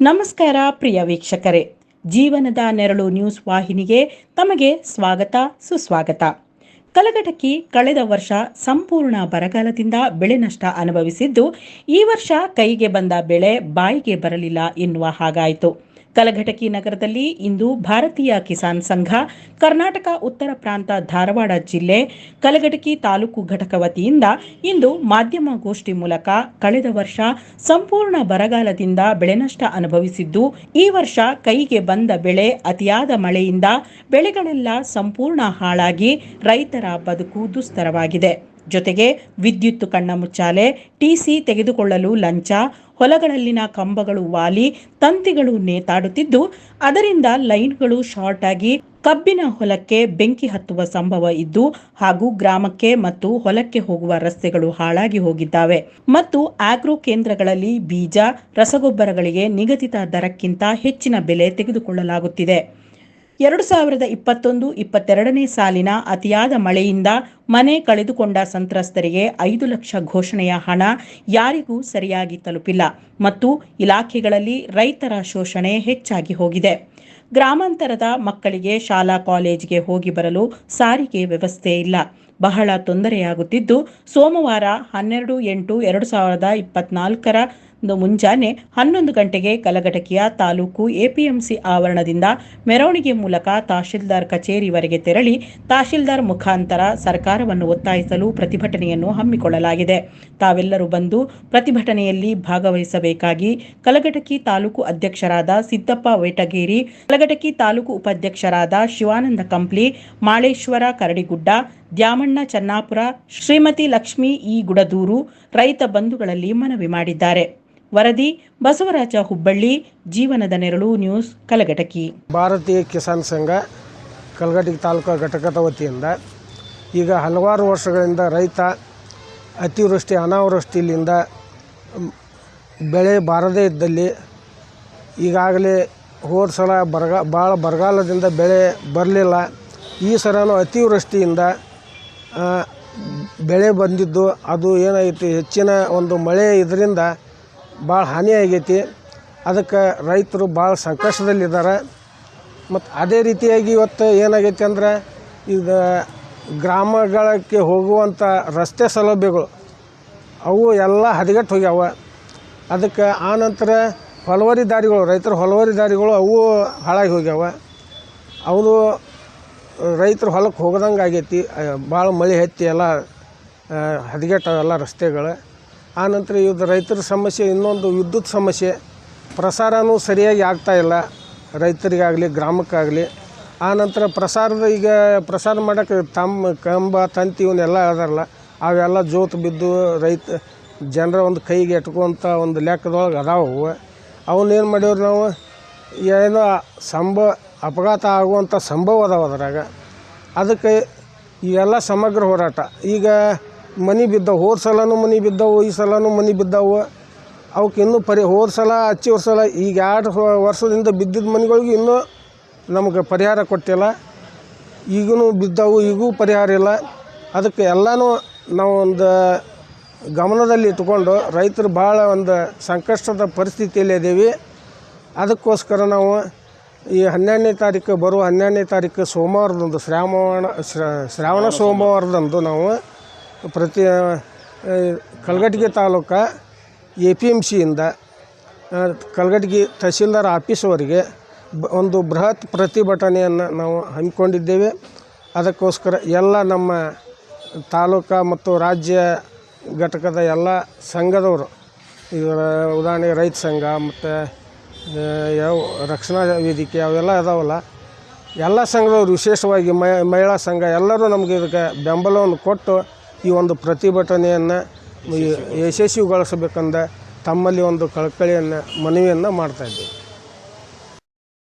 ನಮಸ್ಕಾರ ಪ್ರಿಯ ವೀಕ್ಷಕರೇ. ಜೀವನದ ನೆರಳು ನ್ಯೂಸ್ ವಾಹಿನಿಗೆ ತಮಗೆ ಸ್ವಾಗತ, ಸುಸ್ವಾಗತ. ಕಲಘಟಕಿ ಕಳೆದ ವರ್ಷ ಸಂಪೂರ್ಣ ಬರಗಾಲದಿಂದ ಬೆಳೆ ನಷ್ಟ ಅನುಭವಿಸಿದ್ದು, ಈ ವರ್ಷ ಕೈಗೆ ಬಂದ ಬೆಳೆ ಬಾಯಿಗೆ ಬರಲಿಲ್ಲ ಎನ್ನುವ ಹಾಗಾಯಿತು. ಕಲಘಟಕಿ ನಗರದಲ್ಲಿ ಇಂದು ಭಾರತೀಯ ಕಿಸಾನ್ ಸಂಘ, ಕರ್ನಾಟಕ ಉತ್ತರ ಪ್ರಾಂತ ಧಾರವಾಡ ಜಿಲ್ಲೆ, ಕಲಘಟಕಿ ತಾಲೂಕು ಘಟಕ ವತಿಯಿಂದ ಇಂದು ಮಾಧ್ಯಮ ಗೋಷ್ಠಿ ಮೂಲಕ ಕಳೆದ ವರ್ಷ ಸಂಪೂರ್ಣ ಬರಗಾಲದಿಂದ ಬೆಳೆ ನಷ್ಟ ಅನುಭವಿಸಿದ್ದು, ಈ ವರ್ಷ ಕೈಗೆ ಬಂದ ಬೆಳೆ ಅತಿಯಾದ ಮಳೆಯಿಂದ ಬೆಳೆಗಳೆಲ್ಲ ಸಂಪೂರ್ಣ ಹಾಳಾಗಿ ರೈತರ ಬದುಕು ದುಸ್ತರವಾಗಿದೆ. ಜೊತೆಗೆ ವಿದ್ಯುತ್ ಕಣ್ಣ ಮುಚ್ಚಾಲೆ ಟಿಸಿ ತೆಗೆದುಕೊಳ್ಳಲು ಲಂಚ, ಹೊಲಗಳಲ್ಲಿನ ಕಂಬಗಳು ವಾಲಿ, ತಂತಿಗಳು ನೇತಾಡುತ್ತಿದ್ದು, ಅದರಿಂದ ಲೈನ್ಗಳು ಶಾರ್ಟ್ ಆಗಿ ಕಬ್ಬಿನ ಹೊಲಕ್ಕೆ ಬೆಂಕಿ ಹತ್ತುವ ಸಂಭವ ಇದ್ದು ಹಾಗೂ ಗ್ರಾಮಕ್ಕೆ ಮತ್ತು ಹೊಲಕ್ಕೆ ಹೋಗುವ ರಸ್ತೆಗಳು ಹಾಳಾಗಿ ಹೋಗಿದ್ದಾವೆ. ಮತ್ತು ಆಗ್ರೋ ಕೇಂದ್ರಗಳಲ್ಲಿ ಬೀಜ, ರಸಗೊಬ್ಬರಗಳಿಗೆ ನಿಗದಿತ ದರಕ್ಕಿಂತ ಹೆಚ್ಚಿನ ಬೆಲೆ ತೆಗೆದುಕೊಳ್ಳಲಾಗುತ್ತಿದೆ. ಎರಡು ಸಾವಿರದ ಇಪ್ಪತ್ತೊಂದು ಇಪ್ಪತ್ತೆರಡನೇ ಸಾಲಿನ ಅತಿಯಾದ ಮಳೆಯಿಂದ ಮನೆ ಕಳೆದುಕೊಂಡ ಸಂತ್ರಸ್ತರಿಗೆ ಐದು ಲಕ್ಷ ಘೋಷಣೆಯ ಹಣ ಯಾರಿಗೂ ಸರಿಯಾಗಿ ತಲುಪಿಲ್ಲ ಮತ್ತು ಇಲಾಖೆಗಳಲ್ಲಿ ರೈತರ ಶೋಷಣೆ ಹೆಚ್ಚಾಗಿ ಹೋಗಿದೆ. ಗ್ರಾಮಾಂತರದ ಮಕ್ಕಳಿಗೆ ಶಾಲಾ ಕಾಲೇಜಿಗೆ ಹೋಗಿ ಬರಲು ಸಾರಿಗೆ ವ್ಯವಸ್ಥೆ ಇಲ್ಲ. ಬಹಳ ತೊಂದರೆಯಾಗುತ್ತಿದ್ದು ಸೋಮವಾರ ಹನ್ನೆರಡು ಎಂಟು ಎರಡು ಸಾವಿರದ ಇಪ್ಪತ್ನಾಲ್ಕರ ಮುಂಜಾನೆ ಹನ್ನೊಂದು ಗಂಟೆಗೆ ಕಲಘಟಕಿಯ ತಾಲೂಕು ಎಪಿಎಂಸಿ ಆವರಣದಿಂದ ಮೆರವಣಿಗೆ ಮೂಲಕ ತಹಶೀಲ್ದಾರ್ ಕಚೇರಿವರೆಗೆ ತೆರಳಿ ತಹಶೀಲ್ದಾರ್ ಮುಖಾಂತರ ಸರ್ಕಾರವನ್ನು ಒತ್ತಾಯಿಸಲು ಪ್ರತಿಭಟನೆಯನ್ನು ಹಮ್ಮಿಕೊಳ್ಳಲಾಗಿದೆ. ತಾವೆಲ್ಲರೂ ಬಂದು ಪ್ರತಿಭಟನೆಯಲ್ಲಿ ಭಾಗವಹಿಸಬೇಕಾಗಿ ಕಲಘಟಕಿ ತಾಲೂಕು ಅಧ್ಯಕ್ಷರಾದ ಸಿದ್ದಪ್ಪ ವೇಟಗೇರಿ, ಕಲಘಟಕಿ ತಾಲೂಕು ಉಪಾಧ್ಯಕ್ಷರಾದ ಶಿವಾನಂದ ಕಂಪ್ಲಿ, ಮಾಳೇಶ್ವರ ಕರಡಿಗುಡ್ಡ, ದ್ಯಾಮಣ್ಣ ಚನ್ನಾಪುರ, ಶ್ರೀಮತಿ ಲಕ್ಷ್ಮಿ ಈ ಗುಡದೂರು ರೈತ ಬಂಧುಗಳಲ್ಲಿ ಮನವಿ ಮಾಡಿದ್ದಾರೆ. ವರದಿ ಬಸವರಾಜ ಹುಬ್ಬಳ್ಳಿ, ಜೀವನದ ನೆರಳು ನ್ಯೂಸ್ ಕಲಘಟಕಿ. ಭಾರತೀಯ ಕಿಸಾನ್ ಸಂಘ ಕಲಘಟಕಿ ತಾಲೂಕು ಘಟಕದ ವತಿಯಿಂದ ಈಗ ಹಲವಾರು ವರ್ಷಗಳಿಂದ ರೈತ ಅತಿವೃಷ್ಟಿ ಅನಾವೃಷ್ಟಿಯಿಂದ ಬೆಳೆ ಬಾರದೇ ಇದ್ದಲ್ಲಿ ಈಗಾಗಲೇ ಹೋದ ಸಲ ಬರಗ ಭಾಳ ಬರಗಾಲದಿಂದ ಬೆಳೆ ಬರಲಿಲ್ಲ. ಈ ಸಲನೂ ಅತಿವೃಷ್ಟಿಯಿಂದ ಬೆಳೆ ಬಂದಿದ್ದು, ಅದು ಏನೈತಿ ಹೆಚ್ಚಿನ ಒಂದು ಮಳೆ ಇದರಿಂದ ಭಾಳ ಹಾನಿ ಆಗೈತಿ. ಅದಕ್ಕೆ ರೈತರು ಭಾಳ ಸಂಕಷ್ಟದಲ್ಲಿದ್ದಾರೆ. ಮತ್ತು ಅದೇ ರೀತಿಯಾಗಿ ಇವತ್ತು ಏನಾಗೈತಿ ಅಂದ್ರೆ ಇದು ಗ್ರಾಮಗಳಕ್ಕೆ ಹೋಗುವಂಥ ರಸ್ತೆ ಸೌಲಭ್ಯಗಳು, ಅವು ಎಲ್ಲ ಹದಗೆಟ್ಟು ಹೋಗ್ಯಾವ. ಅದಕ್ಕೆ ಆನಂತರ ಹೊಲವರಿ ದಾರಿಗಳು, ರೈತರ ಹೊಲವರಿ ದಾರಿಗಳು ಅವು ಹಾಳಾಗಿ ಹೋಗ್ಯಾವ. ಅವರು ರೈತರು ಹೊಲಕ್ಕೆ ಹೋಗದಂಗೆ ಆಗೈತಿ ಭಾಳ ಮಳೆ ಹತ್ತಿ ಎಲ್ಲ ಹದಗೆಟ್ಟವೆಲ್ಲ ರಸ್ತೆಗಳು. ಆನಂತರ ಇದು ರೈತರ ಸಮಸ್ಯೆ, ಇನ್ನೊಂದು ವಿದ್ಯುತ್ ಸಮಸ್ಯೆ. ಪ್ರಸಾರವೂ ಸರಿಯಾಗಿ ಆಗ್ತಾ ಇಲ್ಲ. ರೈತರಿಗಾಗಲಿ, ಗ್ರಾಮಕ್ಕಾಗಲಿ. ಆನಂತರ ಪ್ರಸಾರದ ಈಗ ಪ್ರಸಾರ ಮಾಡೋಕ್ಕೆ ತಮ್ಮ ಕಂಬ, ತಂತಿ ಇವನ್ನೆಲ್ಲ ಅದಾರಲ್ಲ, ಅವೆಲ್ಲ ಜೋತು ಬಿದ್ದು ರೈತ, ಜನರ ಒಂದು ಕೈಗೆ ಎಟ್ಕೊಂತ ಒಂದು ಲೆಕ್ಕದೊಳಗೆ ಅದಾವೆ. ಅವು ಅವನ್ನೇನು ಮಾಡ್ಯವ್ರು ನಾವು? ಏನೋ ಸಂಭವ ಅಪಘಾತ ಆಗುವಂಥ ಸಂಭವ ಅದಾವ ಅದರಾಗ. ಅದಕ್ಕೆ ಇವೆಲ್ಲ ಸಮಗ್ರ ಹೋರಾಟ. ಈಗ ಮನೆ ಬಿದ್ದವು, ಹೋದ ಸಲನೂ ಮನೆ ಬಿದ್ದವು, ಈ ಸಲನೂ ಮನೆ ಬಿದ್ದವು. ಅವಕ್ಕೆ ಇನ್ನೂ ಪರಿ, ಹೋದ ಸಲ, ಹಚ್ಚಿ ವರ್ಷಲ ಈಗ ಎರಡು ವರ್ಷದಿಂದ ಬಿದ್ದಿದ್ದ ಮನೆಗಳಿಗೂ ಇನ್ನೂ ನಮಗೆ ಪರಿಹಾರ ಕೊಟ್ಟಿಲ್ಲ. ಈಗೂ ಬಿದ್ದವು, ಈಗೂ ಪರಿಹಾರ ಇಲ್ಲ. ಅದಕ್ಕೆ ಎಲ್ಲನೂ ನಾವು ಒಂದು ಗಮನದಲ್ಲಿ ಇಟ್ಕೊಂಡು ರೈತರು ಭಾಳ ಒಂದು ಸಂಕಷ್ಟದ ಪರಿಸ್ಥಿತಿಯಲ್ಲಿ ಇದ್ದೀವಿ ಅದಕ್ಕೋಸ್ಕರ ನಾವು ಈ ಹನ್ನೆರಡನೇ ತಾರೀಕು ಬರುವ ಹನ್ನೆರಡನೇ ತಾರೀಕು ಸೋಮವಾರದಂದು ಶ್ರಾವಣ ಶ್ರ- ಶ್ರಾವಣ ಸೋಮವಾರದಂದು ನಾವು ಪ್ರತಿ ಆ, ಕಲ್ಗಟ್ಟಿಗೆ ತಾಲೂಕು ಎ ಪಿ ಎಂ ಸಿಯಿಂದ ಕಲ್ಗಟ್ಟಿಗೆ ತಹಸೀಲ್ದಾರ್ ಆಫೀಸ್ವರೆಗೆ ಬ ಒಂದು ಬೃಹತ್ ಪ್ರತಿಭಟನೆಯನ್ನು ನಾವು ಹಮ್ಮಿಕೊಂಡಿದ್ದೇವೆ. ಅದಕ್ಕೋಸ್ಕರ ಎಲ್ಲ ನಮ್ಮ ತಾಲೂಕು ಮತ್ತು ರಾಜ್ಯ ಘಟಕದ ಎಲ್ಲ ಸಂಘದವರು ಇವರ ಉದಾಹರಣೆಗೆ ರೈತ ಸಂಘ ಮತ್ತು ಯಾವ ರಕ್ಷಣಾ ವೇದಿಕೆ ಅವೆಲ್ಲ ಇದಾವಲ್ಲ ಎಲ್ಲ ಸಂಘದವರು ವಿಶೇಷವಾಗಿ ಮಹಿಳಾ ಸಂಘ ಎಲ್ಲರೂ ನಮಗೆ ಇದಕ್ಕೆ ಬೆಂಬಲವನ್ನು ಕೊಟ್ಟು ಈ ಒಂದು ಪ್ರತಿಭಟನೆಯನ್ನು ಯಶಸ್ವಿಗೊಳಿಸಬೇಕಂದ ತಮ್ಮಲ್ಲಿ ಒಂದು ಕಳಕಳಿಯನ್ನು ಮನವಿಯನ್ನು ಮಾಡ್ತಾಯಿದ್ದೀವಿ